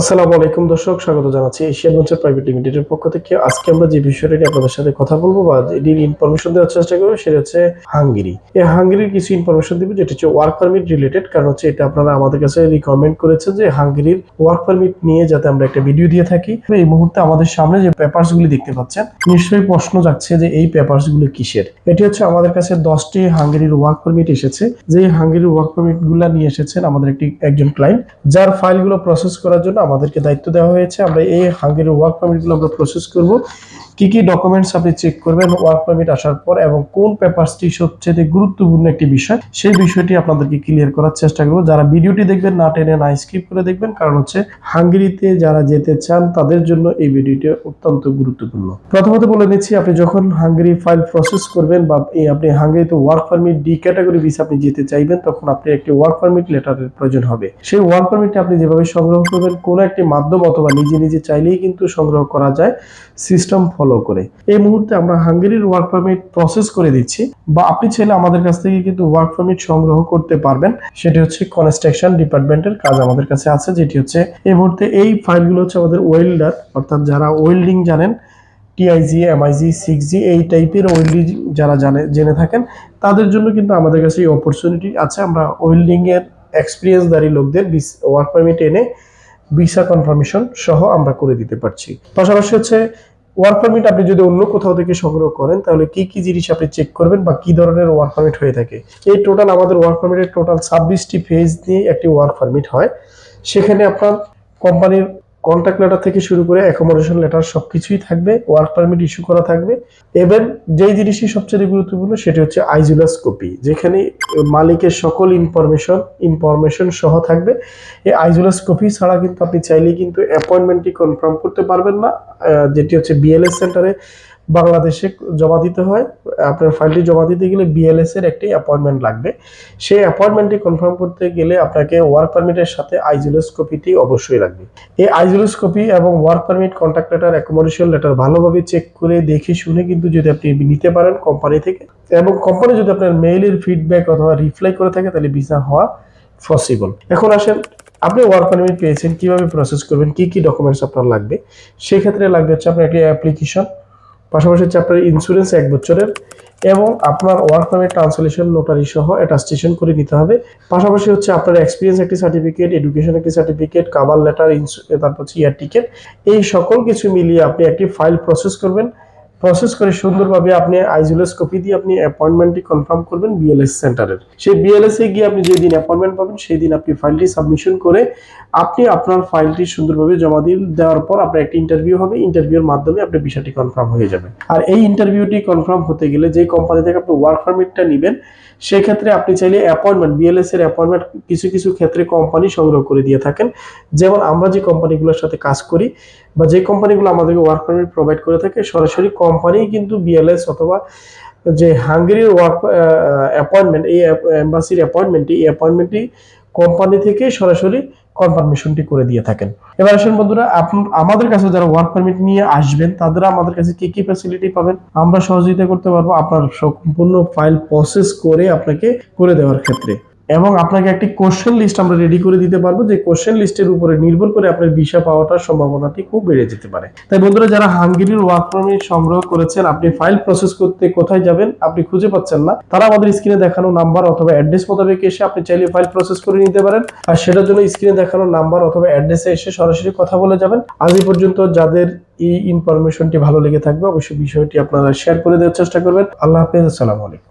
আসসালামু আলাইকুম দর্শক, স্বাগত জানাচ্ছি এশিয়ান ভেঞ্চার প্রাইভেট লিমিটেডের পক্ষ থেকে। আজকে আমরা যে বিষয়টা নিয়ে আপনাদের সাথে কথা বলব বা এটির ইনফরমেশন দেওয়ার চেষ্টা করব, সেটা হচ্ছে হাঙ্গেরি। এই হাঙ্গেরির কিছু ইনফরমেশন দিব, যেটা হচ্ছে ওয়ার্ক পারমিট রিলেটেড কারণ হচ্ছে এটা আপনারা আমাদের কাছে রিকমেন্ড করেছেন যে হাঙ্গেরির ওয়ার্ক পারমিট নিয়ে যাতে আমরা একটা ভিডিও দিয়ে থাকি। এই মুহূর্তে আমাদের সামনে যে পেপারস গুলি দেখতে পাচ্ছেন, নিশ্চয়ই প্রশ্ন যাচ্ছে যে এই পেপারসগুলো কিসের? এটি হচ্ছে আমাদের কাছে দশটি হাঙ্গেরির ওয়ার্ক পারমিট এসেছে। যে হাঙ্গেরির ওয়ার্ক পারমিটগুলা নিয়ে এসেছেন আমাদের একটি, একজন ক্লায়েন্ট যার ফাইলগুলো প্রসেস করার জন্য আমাদেরকে দায়িত্ব দেওয়া হয়েছে। আমরা এই হাঙ্গেরির ওয়ার্ক পারমিটগুলো আমরা প্রসেস করব। কি কি ডকুমেন্টস আপনি চেক করবেন ওয়ার্ক পারমিট আসার পর এবং কোন পেপারসটি সবচেয়ে গুরুত্বপূর্ণ একটি বিষয়, সেই বিষয়টি আপনাদেরকে ক্লিয়ার করার চেষ্টা করব। যারা ভিডিওটি দেখবেন, না টেনে, না স্কিপ করে দেখবেন, কারণ হচ্ছে হাঙ্গেরিতে যারা যেতে চান, তাদের জন্য এই ভিডিওটি অত্যন্ত গুরুত্বপূর্ণ। প্রথমত বলে নিচ্ছি, আপনি যখন হাঙ্গেরি ফাইল প্রসেস করবেন বা এই আপনি হাঙ্গেরিতে work permit D category visa আপনি যেতে চাইবেন, তখন আপনি একটি ওয়ার্ক পারমিট লেটারের প্রয়োজন হবে। সেই ওয়ার্ক পারমিটটা আপনি যেভাবে সংগ্রহ করবেন, কোনো একটি মাধ্যম অথবা নিজে নিজে চাইলেই কিন্তু সংগ্রহ করা যায় সিস্টেম ফলো করে। এই মুহূর্তে আমরা হাঙ্গেরির ওয়ার্ক পারমিট প্রসেস করে দিচ্ছি বা আপনি চাইলে আমাদের কাছ থেকে কিন্তু ওয়ার্ক পারমিট সংগ্রহ করতে পারবেন। সেটি হচ্ছে কনস্ট্রাকশন ডিপার্টমেন্টের কাজ আমাদের কাছে আছে, যেটি হচ্ছে এই মুহূর্তে এই ফাইলগুলো হচ্ছে আমাদের ওয়েল্ডার অর্থাৎ যারা ওয়েল্ডিং জানেন টিআইজি এমআইজি সিক্স জি এই টাইপের ওয়েল্ডিং যারা জানে, জেনে থাকেন, তাদের জন্য কিন্তু আমাদের কাছে এই অপরচুনিটি আছে। আমরা ওয়েল্ডিং এর এক্সপিরিয়েন্সদারি লোকদের ওয়ার্ক পারমিট এনে ভিসা কনফার্মেশন সহ আমরা করে দিতে পারছি। পাশাপাশি হচ্ছে ওয়ার্ক পারমিট আপনি যদি অন্য কোথাও থেকে সংগ্রহ করেন, তাহলে কি কি জিনিস আপনি চেক করবেন বা কি ধরনের ওয়ার্ক পারমিট হয়ে থাকে? এই টোটাল আমাদের ওয়ার্ক পারমিটের টোটাল ছাব্বিশটি ফেজ নিয়ে একটি ওয়ার্ক পারমিট হয়। সেখানে আপনার কোম্পানির কন্ট্যাক্ট লেটার থেকে শুরু করে অ্যাকোমোডেশন লেটার সব কিছুই থাকবে ওয়ার্ক পারমিট ইস্যু করা থাকবে। এবং যেই জিনিসটি সবচেয়ে গুরুত্বপূর্ণ সেটি হচ্ছে আইজুলাস কপি যেখানে মালিকের সকল ইনফরমেশন ইনফরমেশন সহ থাকবে। এই আইজুলাস কপি ছাড়া কিন্তু আপনি চাইলে কিন্তু অ্যাপয়েন্টমেন্টটি কনফার্ম করতে পারবেন না। যেটি হচ্ছে বিএলএস সেন্টারে বাংলাদেশে জমা দিতে হয়। আপনার ফাইলটি জমা দিতে গেলে বিএলএস এর একটি অ্যাপয়েন্টমেন্ট লাগবে। সেই অ্যাপয়েন্টমেন্টটি কনফার্ম করতে গেলে আপনাকে ওয়ার্ক পারমিটের সাথে আইজুলাস কপিটি অবশ্যই লাগবে। এই আইজুলাস কপি এবং work permit contact letter accommodation letter ভালোভাবে চেক করে দেখে শুনে কিন্তু যদি আপনি নিতে পারেন কোম্পানি থেকে এবং কোম্পানি যদি আপনার মেইলের ফিডব্যাক অথবা রিপ্লাই করে থাকে, তাহলে ভিসা হওয়া পসিবল এখন আসেন, আপনি ওয়ার্ক পারমিট পেয়েছেন, কীভাবে প্রসেস করবেন, কি কি ডকুমেন্টস আপনার লাগবে? সেক্ষেত্রে লাগবে হচ্ছে আপনার একটি অ্যাপ্লিকেশন পাশাপাশি হচ্ছে আপনার ইন্স্যুরেন্স এক বছরের এবং আপনার ওয়ার্ক পারমিট ট্রান্সলেশন নোটারি সহ অ্যাটাস্টেশন করে নিতে হবে। পাশাপাশি হচ্ছে আপনার এক্সপিরিয়েন্স একটি সার্টিফিকেট এডুকেশন একটি সার্টিফিকেট কাভার লেটার তারপর হচ্ছে ইয়ার টিকেট এই সকল কিছু মিলিয়ে আপনি একটি ফাইল প্রসেস করবেন। প্রসেস করে সুন্দরভাবে আপনি আইজুলেস কপি দিয়ে আপনি অ্যাপয়েন্টমেন্টটি কনফার্ম করবেন বিএলএস সেন্টারের সেই বিএলএস এ গিয়ে আপনি যেদিন অ্যাপয়েন্টমেন্ট পাবেন সেই দিন আপনি ফাইলটি সাবমিশন করে আপনি আপনার ফাইলটি সুন্দরভাবে জমা দিয়ে দেওয়ার পর আপনার একটা ইন্টারভিউ হবে। ইন্টারভিউর মাধ্যমে আপনার বিষয়টি কনফার্ম হয়ে যাবে। আর এই ইন্টারভিউটি কনফার্ম হতে গেলে যে কোম্পানি থেকে আপনি ওয়ার্ক পারমিটটা নেবেন, সেক্ষেত্রে আপনি চাইলে অ্যাপয়েন্টমেন্ট বিএলএস এর অ্যাপয়েন্টমেন্ট কিছু কিছু ক্ষেত্রে কোম্পানি সংগ্রহ করে দিয়ে থাকেন। যেমন আমরা যে কোম্পানিগুলোর সাথে কাজ করি বা যে কোম্পানিগুলো আমাদেরকে ওয়ার্ক পারমিট প্রোভাইড করে থাকে, সরাসরি কোম্পানি কিন্তু বিএলএস অথবা যে হাঙ্গেরির ওয়ার্ক অ্যাপয়েন্টমেন্ট এই এম্বাসির অ্যাপয়েন্টমেন্টটি এই অ্যাপয়েন্টমেন্টটি কোম্পানি থেকে সরাসরি কনফার্মেশনটি করে দিয়ে থাকেন। এবার আসেন বন্ধুরা আমাদের কাছে যারা ওয়ার্ক পারমিট নিয়ে আসবেন তাদের আমাদের কাছে কি কি ফ্যাসিলিটি পাবেন? আমরা সহযোগিতা করতে পারব আপনার সম্পূর্ণ ফাইল প্রসেস করে আপনাকে করে দেওয়ার ক্ষেত্রে। এবং আপনাকে একটি কোশ্চেন লিস্ট আমরা রেডি করে দিতে পারব, যে কোশ্চেন লিস্টের উপরে নির্ভর করে আপনার ভিসা পাওয়াটার সম্ভাবনাটি খুব বেড়ে যেতে পারে। তাই বন্ধুরা, যারা হাঙ্গেরির ওয়ার্ক পারমিট সংগ্রহ করেছেন, আপনি ফাইল প্রসেস করতে কোথায় যাবেন আপনি খুঁজে পাচ্ছেন না, তারা আমাদের স্ক্রিনে দেখানো নাম্বার অথবা অ্যাড্রেস মোতাবেক এসে আপনি চাইলে ফাইল প্রসেস করে নিতে পারেন। আর সেটার জন্য স্ক্রিনে দেখানো নাম্বার অথবা অ্যাড্রেসে এসে সরাসরি কথা বলে যাবেন। আজ পর্যন্ত যাদের এই ইনফরমেশনটি ভালো লেগে থাকবে, অবশ্যই বিষয়টি আপনারা শেয়ার করে দেওয়ার চেষ্টা করবেন। আল্লাহ হাফেজ, আসসালামু আলাইকুম।